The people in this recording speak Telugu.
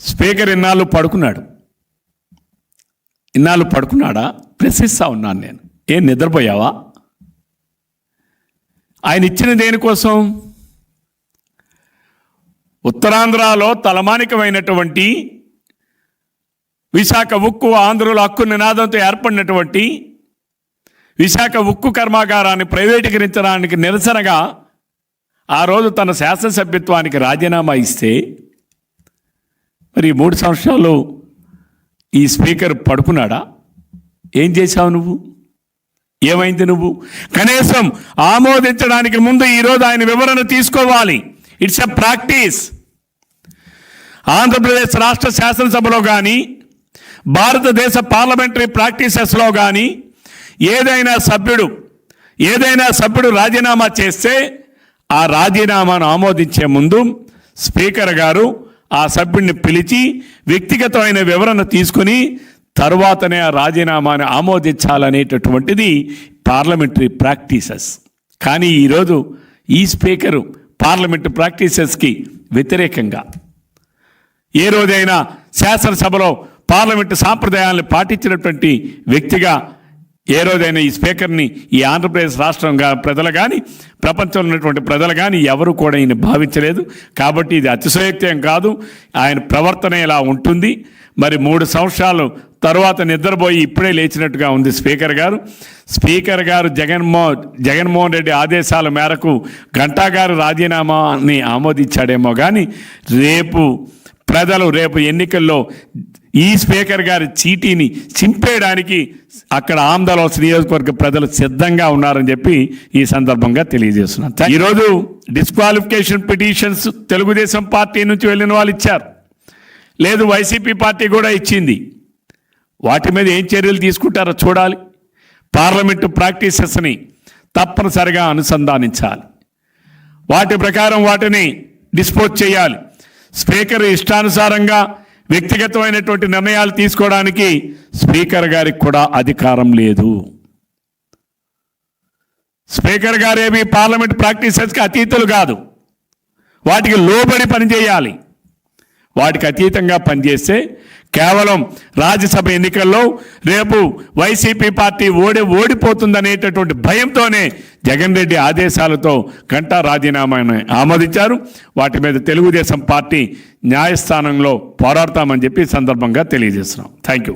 స్పీకర్ ఇన్నాళ్ళు పడుకున్నాడు. ఇన్నాళ్ళు పడుకున్నాడా? ప్రశ్నిస్తా ఉన్నాను నేను. ఏం నిద్రపోయావా? ఆయన ఇచ్చిన దేనికోసం? ఉత్తరాంధ్రలో తలమానికమైనటువంటి విశాఖ ఉక్కు ఆంధ్రుల హక్కు నినాదంతో ఏర్పడినటువంటి విశాఖ ఉక్కు కర్మాగారాన్ని ప్రైవేటీకరించడానికి నిరసనగా ఆ రోజు తన శాసనసభ్యత్వానికి రాజీనామా ఇస్తే మరి మూడు సంవత్సరాలు ఈ స్పీకర్ పడుకున్నాడా? ఏం చేశావు నువ్వు? ఏమైంది నువ్వు? కనీసం ఆమోదించడానికి ముందు ఈరోజు ఆయన వివరణ తీసుకోవాలి. ఇట్స్ ఎ ప్రాక్టీస్ ఆంధ్రప్రదేశ్ రాష్ట్ర శాసనసభలో కానీ భారతదేశ పార్లమెంటరీ ప్రాక్టీసెస్లో కానీ ఏదైనా సభ్యుడు ఏదైనా సభ్యుడు రాజీనామా చేస్తే ఆ రాజీనామాను ఆమోదించే ముందు స్పీకర్ గారు ఆ సభ్యుడిని పిలిచి వ్యక్తిగతమైన వివరణ తీసుకుని తరువాతనే ఆ రాజీనామాను ఆమోదించాలనేటటువంటిది పార్లమెంటరీ ప్రాక్టీసెస్. కానీ ఈరోజు ఈ స్పీకరు పార్లమెంట్ ప్రాక్టీసెస్కి వ్యతిరేకంగా. ఏ రోజైనా శాసనసభలో పార్లమెంటు సాంప్రదాయాలను పాటించినటువంటి వ్యక్తిగా ఏ రోజైనా ఈ స్పీకర్ని ఈ ఆంధ్రప్రదేశ్ రాష్ట్రంగా ప్రజలు కానీ ప్రపంచంలో ఉన్నటువంటి ప్రజలు కానీ ఎవరు కూడా ఈయన భావించలేదు. కాబట్టి ఇది అతిశయోక్తం కాదు. ఆయన ప్రవర్తన ఇలా ఉంటుంది. మరి మూడు సంవత్సరాలు తర్వాత నిద్రపోయి ఇప్పుడే లేచినట్టుగా ఉంది స్పీకర్ గారు. స్పీకర్ గారు జగన్మో జగన్మోహన్ రెడ్డి ఆదేశాల మేరకు గంటా గారు రాజీనామాని ఆమోదించాడేమో కానీ రేపు ప్రజలు రేపు ఎన్నికల్లో ఈ స్పీకర్ గారి చీటీని చింపేయడానికి అక్కడ ఆంధ్రలోస్ నియోజకవర్గ ప్రజలు సిద్ధంగా ఉన్నారని చెప్పి ఈ సందర్భంగా తెలియజేస్తున్నాను. ఈరోజు డిస్క్వాలిఫికేషన్ పిటిషన్స్ తెలుగుదేశం పార్టీ నుంచి వెళ్ళిన వాళ్ళు ఇచ్చారు. లేదు వైసీపీ పార్టీ కూడా ఇచ్చింది. వాటి మీద ఏం చర్యలు తీసుకుంటారో చూడాలి. పార్లమెంటు ప్రాక్టీసెస్ని తప్పనిసరిగా అనుసంధానించాలి. వాటి ప్రకారం వాటిని డిస్పోజ్ చేయాలి. స్పీకర్ ఇష్టానుసారంగా వ్యక్తిగతమైనటువంటి నిర్ణయాలు తీసుకోవడానికి స్పీకర్ గారికి కూడా అధికారం లేదు. స్పీకర్ గారేమి పార్లమెంట్ ప్రాక్టీసెస్కి అతీతులు కాదు. వాటికి లోబడి పనిచేయాలి. వాటికి అతీతంగా పనిచేస్తే కేవలం రాజ్యసభ ఎన్నికల్లో రేపు వైసీపీ పార్టీ ఓడి ఓడిపోతుందనేటటువంటి భయంతోనే జగన్ రెడ్డి ఆదేశాలతో గంటా రాజీనామాను ఆమోదించారు. వాటి మీద తెలుగుదేశం పార్టీ న్యాయస్థానంలో పోరాడతామని చెప్పి సందర్భంగా తెలియజేస్తున్నాం. Thank you